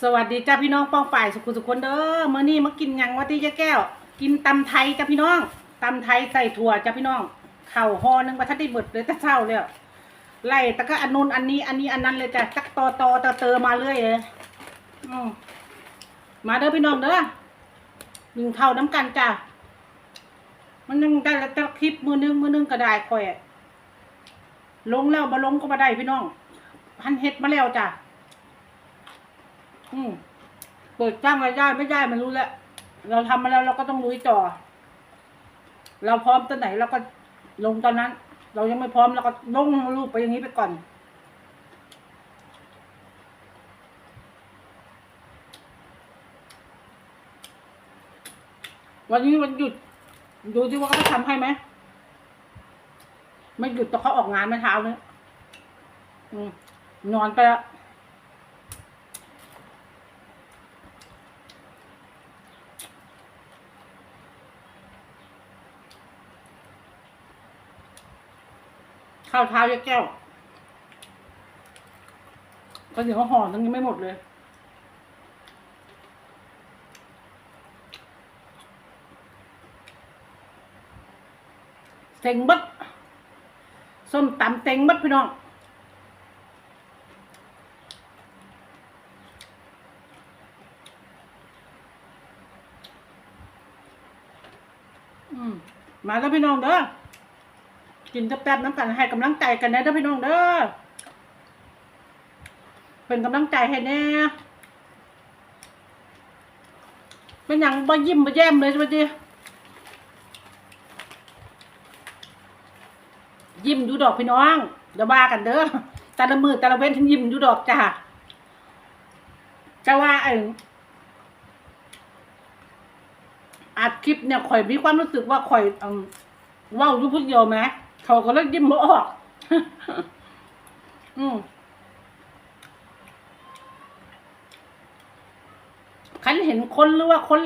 สวัสดีจ้าพี่น้องป้องป่ายสุขุสุขคนเด้อเมื่อนี้มากินยังวัที่ยะแก้ว กินตำไทยจ้าพี่น้องตำไทยใส่ถั่วจ้าพี่น้องเข่าวหอหนึงประทัดได้เบิดเลยต่เช้าเลยไล่แต่ก็อันนู้นอันนี้อันนี้อันนั้นเลยจ้ะจักตอตอตอเตอมาเรื่อยเลยอืมมาเด้อพี่น้องเด้อหนึ่งเท่าน้ำกันจ้ะมันนึงได้แล้วแต่คลิปมือนึงมือนึงก็ได้คอยลงแล้วมาลงก็มาได้พี่น้องพันเฮ็ดมาแล้วจ้ะ อืมเปิดจ้างรายได้ไม่ได้มันรู้แล้ว เราทำมาแล้วเราก็ต้องลุยต่อ เราพร้อมตอนไหนเราก็ลงตอนนั้น เรายังไม่พร้อมเราก็ลงรูปไปอย่างนี้ไปก่อน วันนี้วันหยุด ดูที่ว่าเขาจะทำให้ไหมไม่หยุดแต่เขาออกงานเมื่อเช้านี้อืมนอนไปแล้ว ข้าวเท้ายายแก้วก็เดี๋ยวห่อนึงยังไม่หมดเลย เต็งบัดส้มตำเต็งบัดพี่น้องมาแล้วพี่น้องเด้อ กินจะแป๊บน้ำกันให้กำลังใจกันนะเด้อพี่น้องเด้อเป็นกำลังใจให้แน่เป็นอย่างบ่ยิ้มบ่แย้มเลยสวัสดียิ้มอยู่ดอกพี่น้องเดี๋ยวว่ากันเด้อแต่ละมือแต่ละเว้นทั้งยิ้มอยู่ดอกจ้าจะว่าไอ้อัดคลิปเนี่ยข่อยมีความรู้สึกว่าข่อยอืมเว้าอยู่ผู้เดียวไหม เขาก็เลยยิ้มบ่ออกอืมคันเห็นคนหรือว่าคน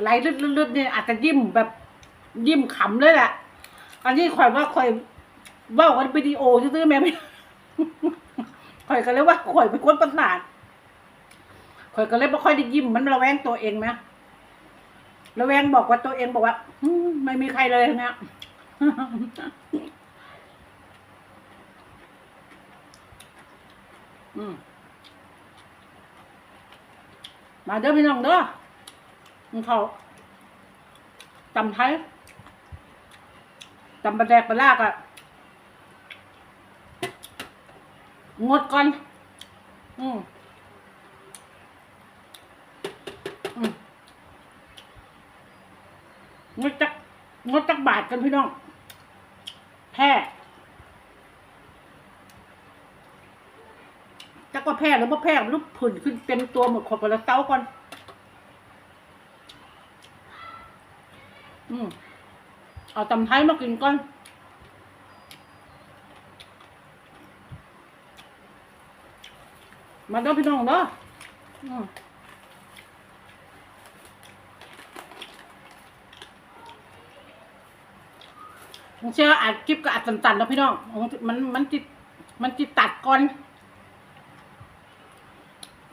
ไหลลืดๆเนี่ยอาจจะยิ้มแบบยิ้มขำเลยแหละอันนี้ข่อยว่าข่อยเว่ากันวิดีโอซื่อๆแม่ไม่ข่อยก็เลยว่าข่อยเป็นคนประสาทข่อยก็เลยไม่ค่อยได้ยิ้มมันระแวงตัวเองไหมระแวงบอกว่าตัวเองบอกว่าอืมไม่มีใครเลยเนี่ยอื มาเด้อพี่น้องเด้อมึงเขาตำไทยตำปลาแดกปลาลากอะงดก่อน อืมงดจักงดจักบาทกันพี่น้อง แพ้จักว่าแพ้หรือว่าแพ้รูปผื่นขึ้นเต็มตัวหมดขอบไปแล้วเต้าก่อน อืมเอาตำไทยมากินก่อนมาเด้อพี่น้องเด้ออืม ผมเชื่ออัดคลิปก็อัดตันๆแล้วพี่น้องมันมันจิตมันจิตตัดก่อน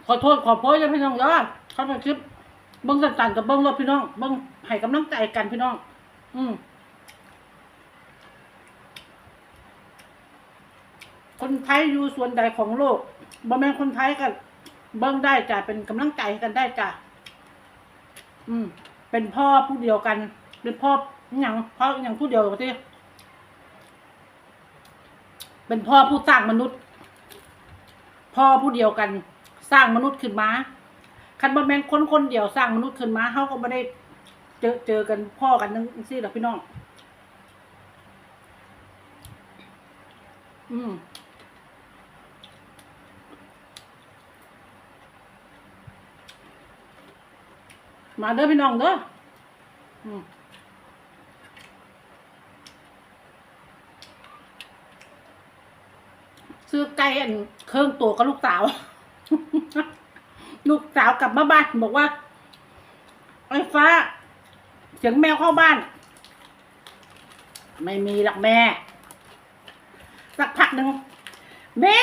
ขอโทษขอโพยนะพี่น้องเด้อเขาเป็นคลิปเบิ้งตันๆกับเบิ้งรถพี่น้องเบิ้งให้กำลังใจกันพี่น้อง อืมคนไทยอยู่ส่วนใดของโลกบ่แม่นคนไทยกันเบิ่งได้จ้ะเป็นกำลังใจกันได้จ้ะอืม เป็นพ่อผู้เดียวกัน เป็นพ่ออย่างพ่ออย่างผู้เดียวกันที่ เป็นพ่อผู้สร้างมนุษย์ พ่อผู้เดียวกัน สร้างมนุษย์ขึ้นมาคันบ่แม่นคนคนเดียวสร้างมนุษย์ขึ้นมาเฮาก็บ่ได้ เจอเจอกันพ่อกันจังซี่ดอกพี่น้อง อืมมาเด้อพี่น้องเด้ออืม ซื้อไก่อันเครื่องตัวกับลูกสาว ลูกสาวกลับมาบ้านบอกว่าไอ้ฟ้าเสียงแมวเข้าบ้าน ไม่มีหรอกแม่ สักพักหนึ่งแม่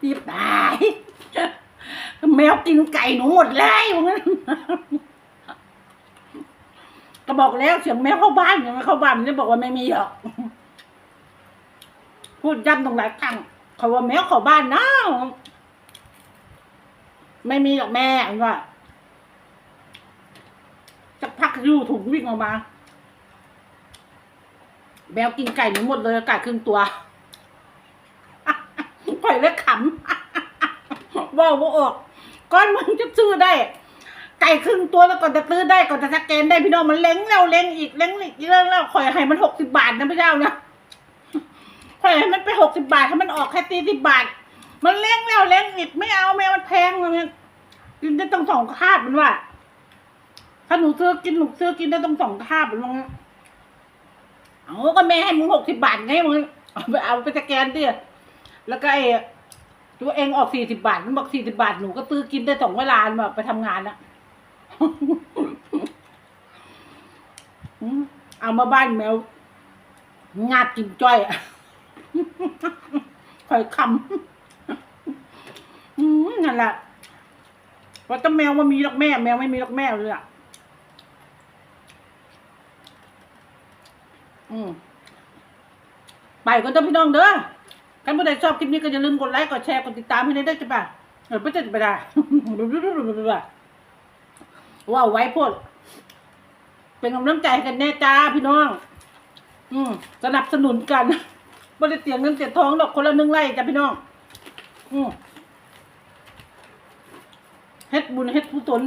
ตีตายแมวกินไก่หนูหมดเลยว่างั้นก็บอกแล้วเสียงแมวเข้าบ้านยังไม่เข้าบ้านมันจะบอกว่าไม่มีหรอก พูดย้ำตรงหลายครั้งเขาว่าแมวเข้าบ้านนะไม่มีหรอกแม่ว่าจะพักยู่ถุงวิ่งออกมาแมวกินไก่หนูหมดเลยไก่ครึ่งตัวปล่อยแล้วขำว่าว่าออกก้อนมึงจะซื้อได้ ไก่ครึ่งตัวแล้วก่อนจะซื้อได้ก่อนจะสแกนได้พี่น้องมันเล้งแล้วเล้งอีกเล้งอีกเรื่องแล้วข่อยให้มันหกสิบาทนะพี่เจ้านะข่อยให้มัน หกสิบาทให้มันออกแค่ตีสิบบาท มันเล้งแล้วเล้งอีกไม่เอาแม่มันแพงมันกินได้ต้องสองคาบมันว่าถ้าหนูซื้อกินหนูซื้อกินได้ต้องสองคาบมันว่างั้นเอาก็แม่ให้มึงหกสิบาทไงมึงเอาไปเอาไปสแกนดิแล้วก็ไอ้ตัวเองออกสี่สิบาทมันบอกสี่สิบาทหนูก็ซื้อกินได้สองเวลาแบบไปทำงานอะเอามาบ้านแมวงาดกินจ้อยอะ คอยคำอืมนั่นแหละเพราะถ้าแมวมันมีหรอกแม่ แมวไม่มีหรอกแม่เลยอะอืมไปก็ต้องพี่น้องเด้อใครผู้ใดชอบคลิปนี้ก็อย่าลืมกดไลค์ กดแชร์ กดติดตามให้ได้ด้วยจ้ะป่ะเออไม่จะไปได้ว้าวไว้โพดเป็นกำลังใจกันแน่จ้าพี่น้อง อืมสนับสนุนกัน บริเตียงเงินเสียทองดอกคนละหนึ่งไร่จ้ะพี่น้องอืมเฮ็ดบุญเฮ็ดกุศล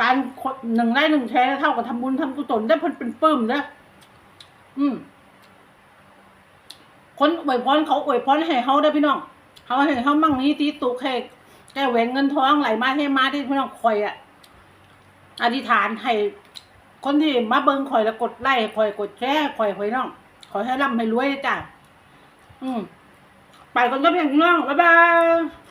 การคนหนึ่งไร่หนึ่งแชร์เท่ากับทำบุญทำกุศลได้เพิ่นเป็นปื้มนะอืมคนอวยพรเขาอวยพรให้เฮาได้พี่น้องเขาให้เฮามั่งนี้ตีตุกให้แก้แหวนเงินทองไหลมาให้มาที่พี่น้องคอยอะอธิษฐานให้คนที่มาเบิ่งคอยแล้วกดไลค์คอยกดแชร์คอยคอยน้อง ให้ร่ำให้รวยนะจ้ะ อืมไปกันก็เพียงพี่น้อง บ๊ายบาย